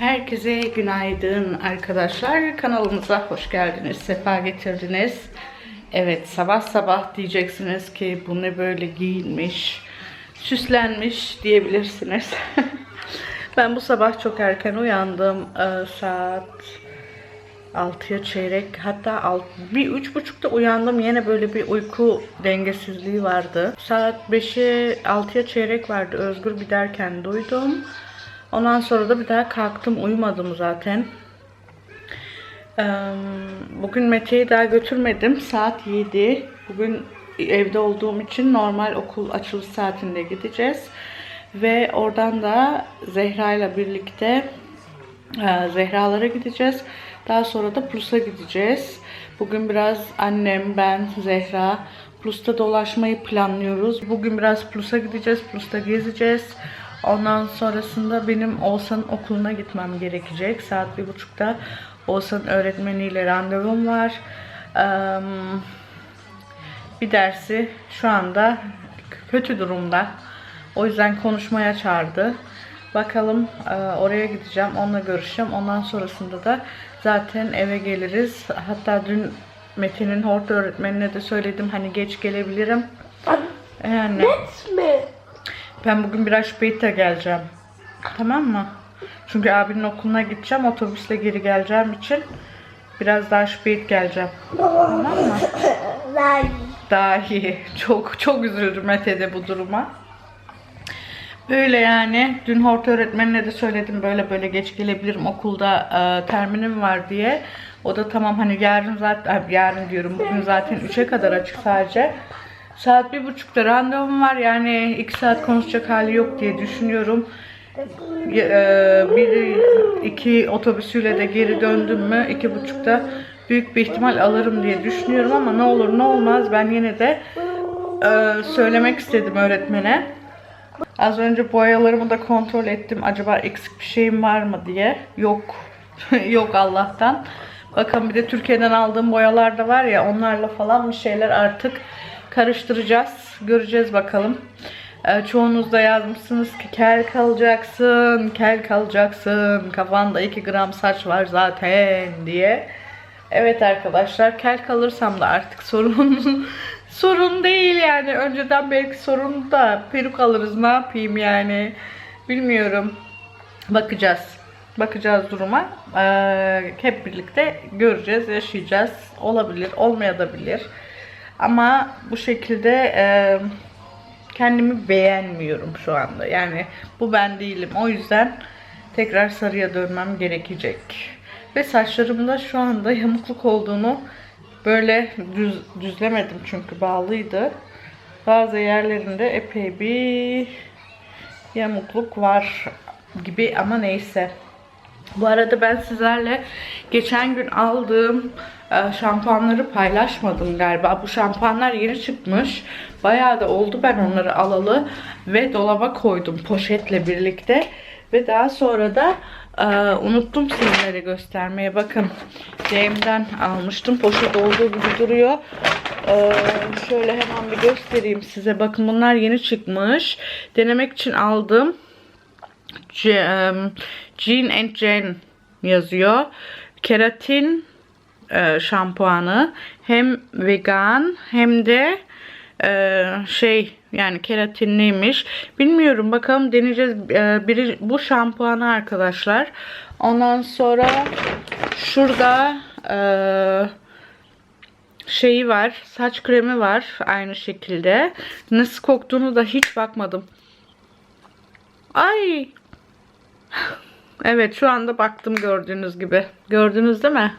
Herkese günaydın arkadaşlar. Kanalımıza hoş geldiniz. Sefa getirdiniz. Evet sabah sabah diyeceksiniz ki bu ne böyle giyinmiş, süslenmiş diyebilirsiniz. ben bu sabah çok erken uyandım. Ee, saat 6'ya çeyrek hatta alt, bir üç buçukta uyandım yine böyle bir uyku dengesizliği vardı. Saat 5'e 6'ya çeyrek vardı Özgür giderken duydum. Ondan sonra da bir daha kalktım uyumadım zaten. Bugün Mete'yi daha götürmedim. Saat 7. Bugün evde olduğum için normal okul açılış saatinde gideceğiz. Ve oradan da Zehra ile birlikte Zehra'lara gideceğiz. Daha sonra da Plus'a gideceğiz. Bugün biraz annem, ben, Zehra Plus'ta dolaşmayı planlıyoruz. Bugün biraz Plus'a gideceğiz. Plus'ta gezeceğiz. Ondan sonrasında benim Oğuzhan'ın okuluna gitmem gerekecek. Saat bir buçukta Oğuzhan öğretmeniyle randevum var. Bir dersi şu anda kötü durumda. O yüzden konuşmaya çağırdı. Bakalım e, oraya gideceğim. Onunla görüşeceğim. Ondan sonrasında da zaten eve geliriz. Hatta dün Metin'in Horta öğretmenine de söyledim. Hani geç gelebilirim. Yani Net mi? Ben bugün biraz später geleceğim. Tamam mı? Çünkü abinin okuluna gideceğim. Otobüsle geri geleceğim için biraz daha spät geleceğim. Tamam mı? Vay. Dahi. Çok çok üzüldüm Mete de bu duruma. Böyle yani. Dün Horta öğretmenine de söyledim böyle böyle geç gelebilirim okulda e, terminim var diye. O da tamam hani yarın zaten yarın diyorum bugün zaten 3'e kadar açık sadece. Saat bir buçukta randevum var yani 2 saat konuşacak hali yok diye düşünüyorum. Ya- e, bir iki otobüsüyle de geri döndüm mü iki buçukta büyük bir ihtimal alırım diye düşünüyorum ama ne olur ne olmaz ben yine de e, söylemek istedim öğretmene. Az önce boyalarımı da kontrol ettim. Acaba eksik bir şeyim var mı diye. Yok. Yok Allah'tan. Bakın bir de Türkiye'den aldığım boyalar da var ya onlarla falan bir şeyler artık karıştıracağız. Göreceğiz bakalım. Ee, çoğunuz da yazmışsınız ki kel kalacaksın, kel kalacaksın, kafanda 2 gram saç var zaten diye. Evet arkadaşlar kel kalırsam da artık sorun sorun değil yani. Önceden belki sorun da peruk alırız ne yapayım yani. Bilmiyorum. Bakacağız. Bakacağız duruma. Ee, hep birlikte göreceğiz, yaşayacağız. Olabilir, olmayabilir. Ama bu şekilde e, kendimi beğenmiyorum şu anda. Yani bu ben değilim. O yüzden tekrar sarıya dönmem gerekecek. Ve saçlarımda şu anda yamukluk olduğunu böyle düz, düzlemedim çünkü bağlıydı. Bazı yerlerinde epey bir yamukluk var gibi ama neyse. Bu arada ben sizlerle geçen gün aldığım e, şampuanları paylaşmadım galiba. Bu şampuanlar yeni çıkmış. Bayağı da oldu ben onları alalı ve dolaba koydum poşetle birlikte. Ve daha sonra da e, unuttum sizlere göstermeye. Bakın Jame'den almıştım. Poşet olduğu gibi duruyor. E, şöyle hemen bir göstereyim size. Bakın bunlar yeni çıkmış. Denemek için aldım. Em, Jean and Jen yazıyor. Keratin e, şampuanı hem vegan hem de e, şey yani keratinliymiş. Bilmiyorum bakalım deneyeceğiz. E, biri bu şampuanı arkadaşlar. Ondan sonra şurada şeyi var. Saç kremi var aynı şekilde. Nasıl koktuğunu da hiç bakmadım. Ay Evet şu anda baktım gördüğünüz gibi. Gördünüz değil mi?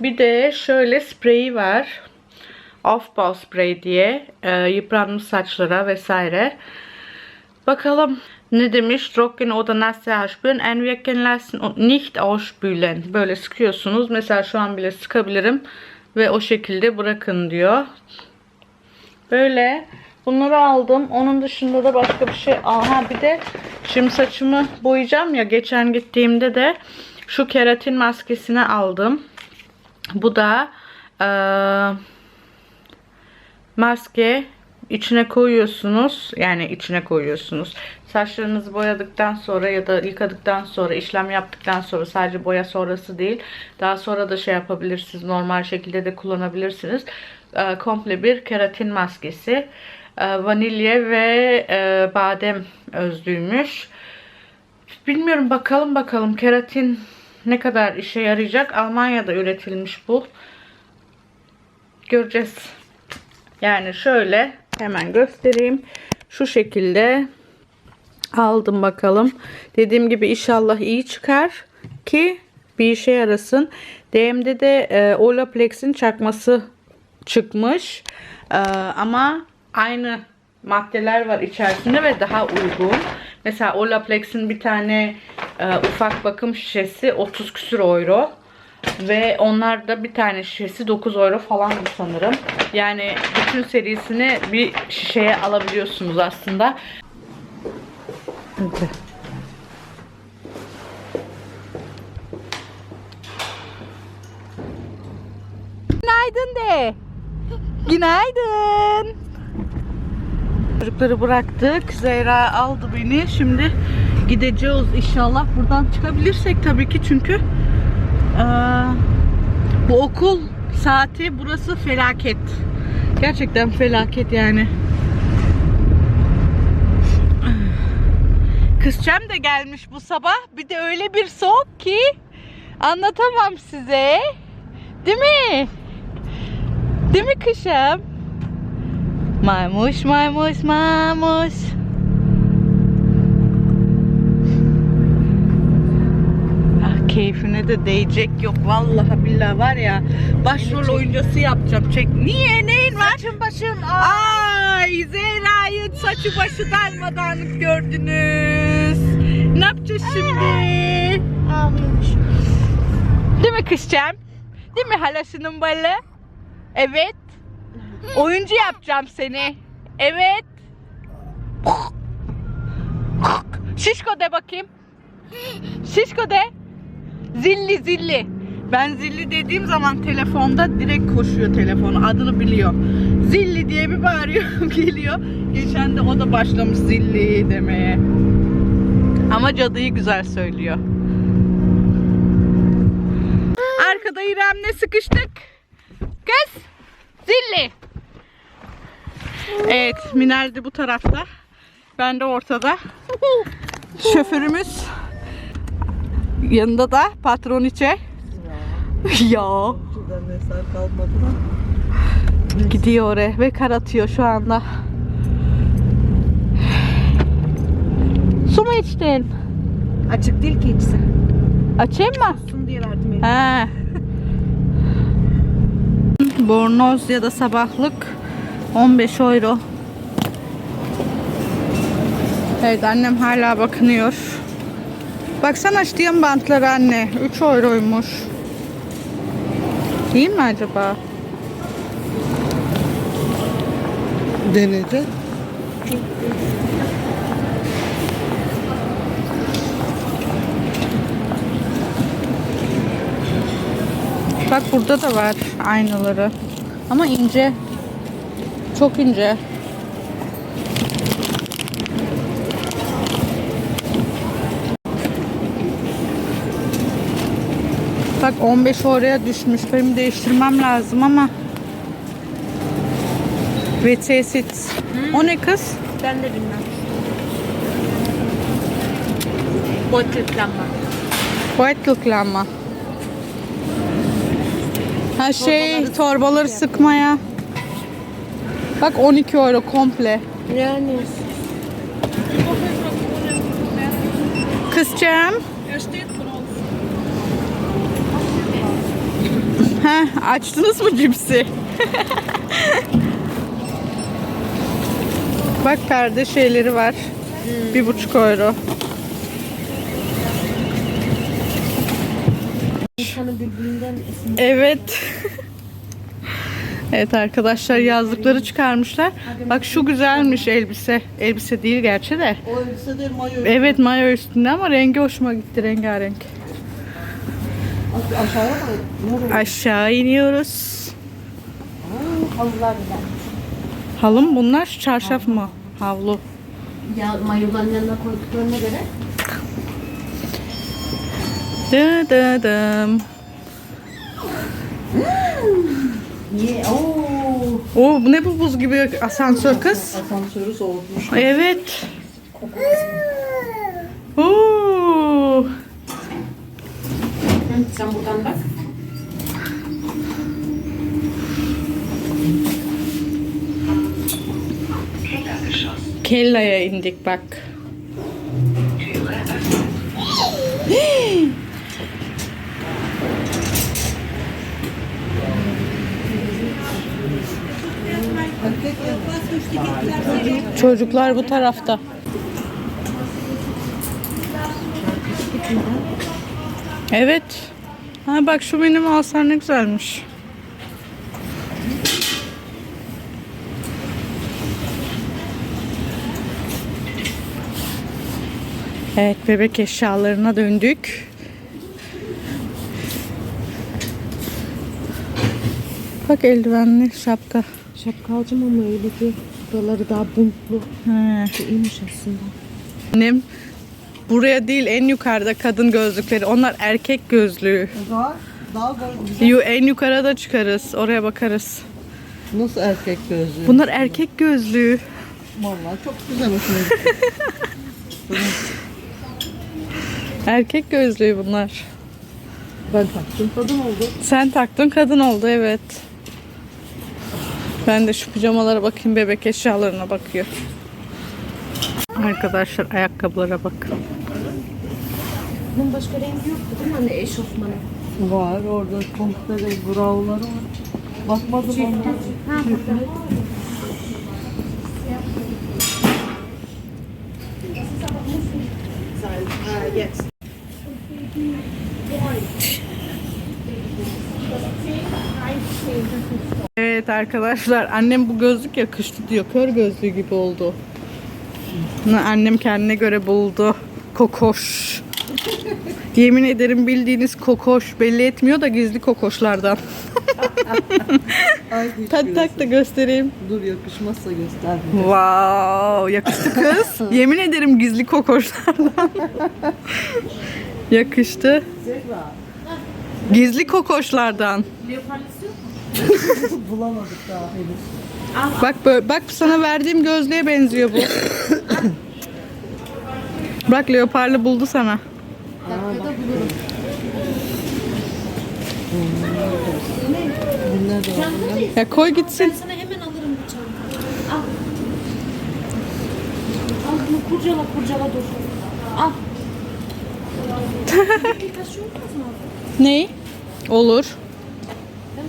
Bir de şöyle spreyi var. Off-Ball Spray diye. Ee, yıpranmış saçlara vesaire. Bakalım ne demiş? Trocken oder nasse Haarspülen einwirken lassen und nicht ausspülen. Böyle sıkıyorsunuz. Mesela şu an bile sıkabilirim. Ve o şekilde bırakın diyor. Böyle bunları aldım. Onun dışında da başka bir şey. Aha bir de şimdi saçımı boyayacağım ya. Geçen gittiğimde de şu keratin maskesini aldım. Bu da eee, maske içine koyuyorsunuz. Yani içine koyuyorsunuz. Saçlarınızı boyadıktan sonra ya da yıkadıktan sonra işlem yaptıktan sonra sadece boya sonrası değil. Daha sonra da şey yapabilirsiniz. Normal şekilde de kullanabilirsiniz. Ee, komple bir keratin maskesi. Ee, vanilya ve e, badem özlüymüş. Bilmiyorum bakalım bakalım keratin ne kadar işe yarayacak. Almanya'da üretilmiş bu. Göreceğiz. Yani şöyle hemen göstereyim. Şu şekilde aldım bakalım. Dediğim gibi inşallah iyi çıkar ki bir işe yarasın. DM'de de e, Olaplex'in çakması çıkmış. E, ama aynı maddeler var içerisinde ve daha uygun. Mesela Olaplex'in bir tane e, ufak bakım şişesi 30 küsür euro. Ve onlar da bir tane şişesi 9 euro falan sanırım. Yani bütün serisini bir şişeye alabiliyorsunuz aslında. Günaydın de. Günaydın. Çocukları bıraktık. Zehra aldı beni. Şimdi gideceğiz inşallah. Buradan çıkabilirsek tabii ki çünkü eee, bu okul saati burası felaket. Gerçekten felaket yani. Kızcam da gelmiş bu sabah. Bir de öyle bir soğuk ki anlatamam size. Değil mi? Değil mi kışım? Maymuş maymuş maymuş. Ah, keyfine de değecek yok vallahi billahi var ya başrol oyuncusu yapacağım çek. Niye neyin var? Saçın başın Ay Zehra'yı saçı başı darmadağınık gördünüz. Ne yapacağız şimdi? Değil mi kızcağım? Değil mi halasının balı? Evet. Oyuncu yapacağım seni. Evet. Şişko de bakayım. Şişko de. Zilli zilli. Ben zilli dediğim zaman telefonda direkt koşuyor telefonu. Adını biliyor. Zilli diye bir bağırıyor geliyor. Geçen de o da başlamış zilli demeye. Ama cadıyı güzel söylüyor. Arkada İrem'le sıkıştık. Kız. Zilli. Evet Minel de bu tarafta. Ben de ortada. Şoförümüz yanında da patroniçe. ya. Gidiyor oraya ve kar atıyor şu anda. Su mu içtin? Açık değil ki içsin. Açayım mı? Sun diye verdim elini. He. Bornoz ya da sabahlık 15 euro. Evet annem hala bakınıyor. Baksana açtığım bantları anne. 3 euroymuş. Değil mi acaba? Denedi. Bak burada da var aynaları. Ama ince. Çok ince. Bak 15 oraya düşmüş. Benim değiştirmem lazım ama. VTSit. O ne kız? Ben de bilmem. Boyutlanma. White yıklanma. Ha şey torbaları sıkmaya. Bak 12 euro komple. Yani. Kızcağım. Heh, açtınız mı cipsi? Bak perde şeyleri var. Bir buçuk euro. Birbirinden. Evet. evet arkadaşlar yazlıkları çıkarmışlar. Bak şu güzelmiş elbise. Elbise değil gerçi de. O elbise de mayo. Evet mayo üstünde ama rengi hoşuma gitti rengarenk. Aşağıya? Aşağı iniyoruz. Halılar güzel. Halı mı bunlar? Çarşaf mı? Havlu. Ya mayoların yanına koyduklarına göre. Dı dı dım. Ooo. Oo bu ne bu buz gibi asansör kız? Asansörü soğutmuş. Evet. Oo. Sen buradan bak. Kella'ya indik bak. Çocuklar bu tarafta. Evet. Ha bak şu benim alsan ne güzelmiş. Evet bebek eşyalarına döndük. Bak eldivenli şapka. Şapka alacağım ama öyle ki buraları daha buntlu. He. İyiymiş aslında. Annem buraya değil en yukarıda kadın gözlükleri. Onlar erkek gözlüğü. Daha, daha böyle güzel. Yu en yukarıda çıkarız. Oraya bakarız. Nasıl erkek gözlüğü? Bunlar erkek gözlüğü. Vallahi çok güzel hoşuma gitti. Erkek gözlüğü bunlar. ben taktım. Kadın oldu. Sen taktın kadın oldu evet. Ben de şu pijamalara bakayım bebek eşyalarına bakıyor. Arkadaşlar ayakkabılara bak. Bunun başka rengi yoktu değil mi anne eşofmanı? Var orada komple bravoları var. Bakmadım onlara. Ha Evet arkadaşlar annem bu gözlük yakıştı diyor. Kör gözlüğü gibi oldu. Bunu Annem kendine göre buldu. Kokoş. Yemin ederim bildiğiniz kokoş. Belli etmiyor da gizli kokoşlardan. Ay hiç Tak tak da göstereyim. Dur yakışmazsa göster. Wow, yakıştı kız. Yemin ederim gizli kokoşlardan. yakıştı. Gizli kokoşlardan. Bulamadık daha henüz. Bak böyle, bak sana verdiğim gözlüğe benziyor bu. bak leoparlı buldu sana. Da var. Ya koy gitsin. Sana hemen alırım bu çantayı. Al. Al bunu kurcala kurcala dur. Al. Birkaç şey olmaz mı? Ney? Olur.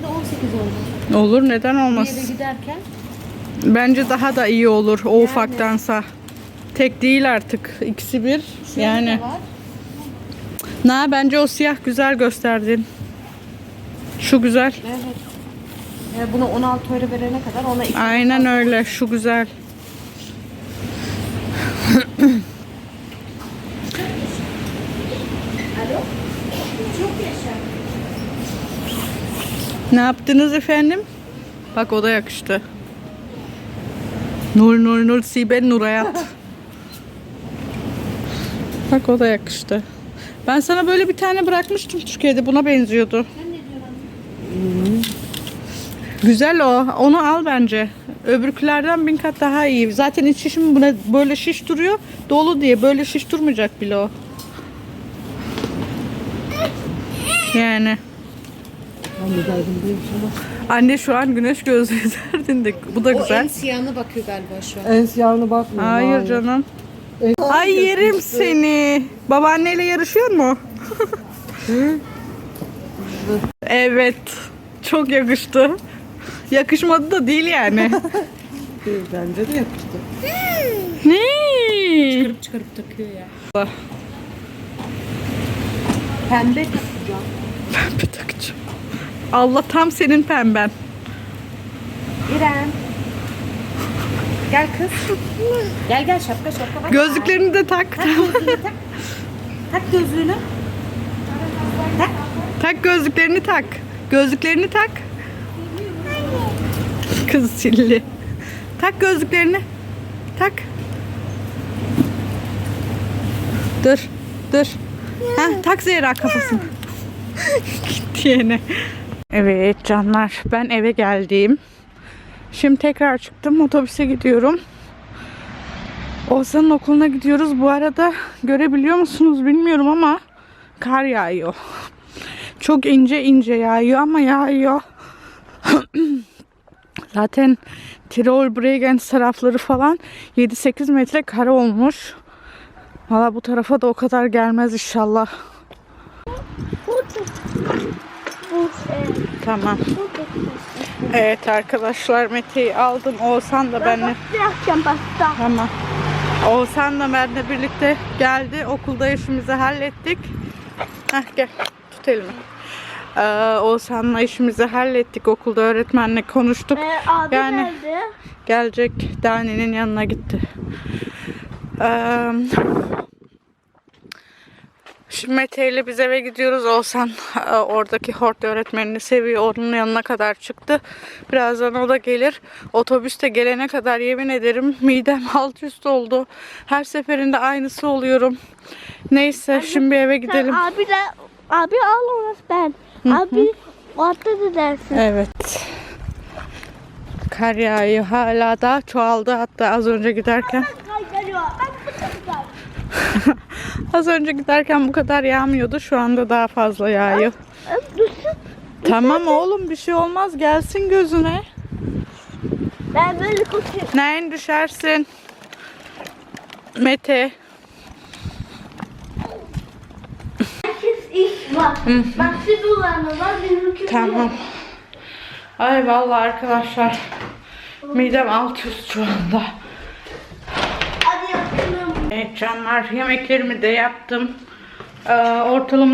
De 18 oldu. Olur neden Bir yere olmaz? giderken Bence daha da iyi olur o ufaktansa. Tek değil artık. İkisi bir. şöyle Yani. Na bence o siyah güzel gösterdin. Şu güzel. Evet. Yani bunu 16 euro verene kadar ona Aynen öyle. Şu güzel. Ne yaptınız efendim? Bak o da yakıştı. Nur nur nur Sibel Nurayat. Bak o da yakıştı. Ben sana böyle bir tane bırakmıştım Türkiye'de. Buna benziyordu. Güzel o. Onu al bence. Öbürkülerden bin kat daha iyi. Zaten iç şişim buna böyle şiş duruyor. Dolu diye böyle şiş durmayacak bile o. Yani. Ama. Anne şu an güneş gözlüğü derdinde. Bu da O en güzel. siyahına bakıyor galiba şu an. En siyahına bakmıyorum. Hayır canım. En- Ay yerim seni. Babaanneyle yarışıyor mu? evet. Çok yakıştı. Yakışmadı da değil yani. Bence de yakıştı. ne? Çıkarıp çıkarıp takıyor ya. Pembe takacağım. Pembe takacağım. Allah tam senin pemben. İrem. Gel kız. gel gel şapka şapka bak. Gözlüklerini de tak. Tak gözlüğünü tak. Tak gözlüğünü. Tak. Tak gözlüklerini tak. Gözlüklerini tak. Kız çilli. Tak gözlüklerini. Tak. Dur. Dur. Ha, tak Zehra kafasını. Gitti yine. Evet canlar ben eve geldim. Şimdi tekrar çıktım otobüse gidiyorum. Oğuzhan'ın okuluna gidiyoruz. Bu arada görebiliyor musunuz bilmiyorum ama kar yağıyor. Çok ince ince yağıyor ama yağıyor. Zaten Tirol, Bregenz tarafları falan 7-8 metre kare olmuş. Valla bu tarafa da o kadar gelmez inşallah. Tamam. Evet arkadaşlar Mete'yi aldım. Oğuzhan da benimle. Tamam. Oğuzhan da benimle birlikte geldi. Okulda işimizi hallettik. Heh gel. Tut elimi. Ee, Oğuzhan'la işimizi hallettik. Okulda öğretmenle konuştuk. Ee, abi Yani- nerede? Gelecek Dani'nin yanına gitti. Ee, şimdi Mete ile biz eve gidiyoruz. Oğuzhan e, oradaki hort öğretmenini seviyor. Onun yanına kadar çıktı. Birazdan o da gelir. Otobüste gelene kadar yemin ederim midem alt üst oldu. Her seferinde aynısı oluyorum. Neyse şimdi eve gidelim. Abi de abi al orası ben. Abi orada da dersin. Evet. Kar yağıyor. Hala da çoğaldı. Hatta az önce giderken Kaydırıyor. Ben bu kadar. Az önce giderken bu kadar yağmıyordu. Şu anda daha fazla yağıyor. Tamam oğlum bir şey olmaz. Gelsin gözüne. Ben böyle koşuyorum. Neyin düşersin? Mete. Herkes iş var. Bak şu duvarına var. Benimki Tamam. Ay vallahi arkadaşlar. Midem alt üst şu anda. Evet canlar yemeklerimi de yaptım. Ee,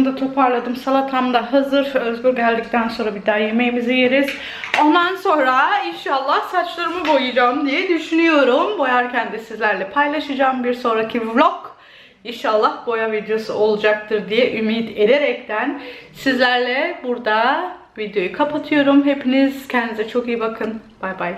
da toparladım. Salatam da hazır. Özgür geldikten sonra bir daha yemeğimizi yeriz. Ondan sonra inşallah saçlarımı boyayacağım diye düşünüyorum. Boyarken de sizlerle paylaşacağım bir sonraki vlog. İnşallah boya videosu olacaktır diye ümit ederekten sizlerle burada videoyu kapatıyorum. Hepiniz kendinize çok iyi bakın. Bay bay.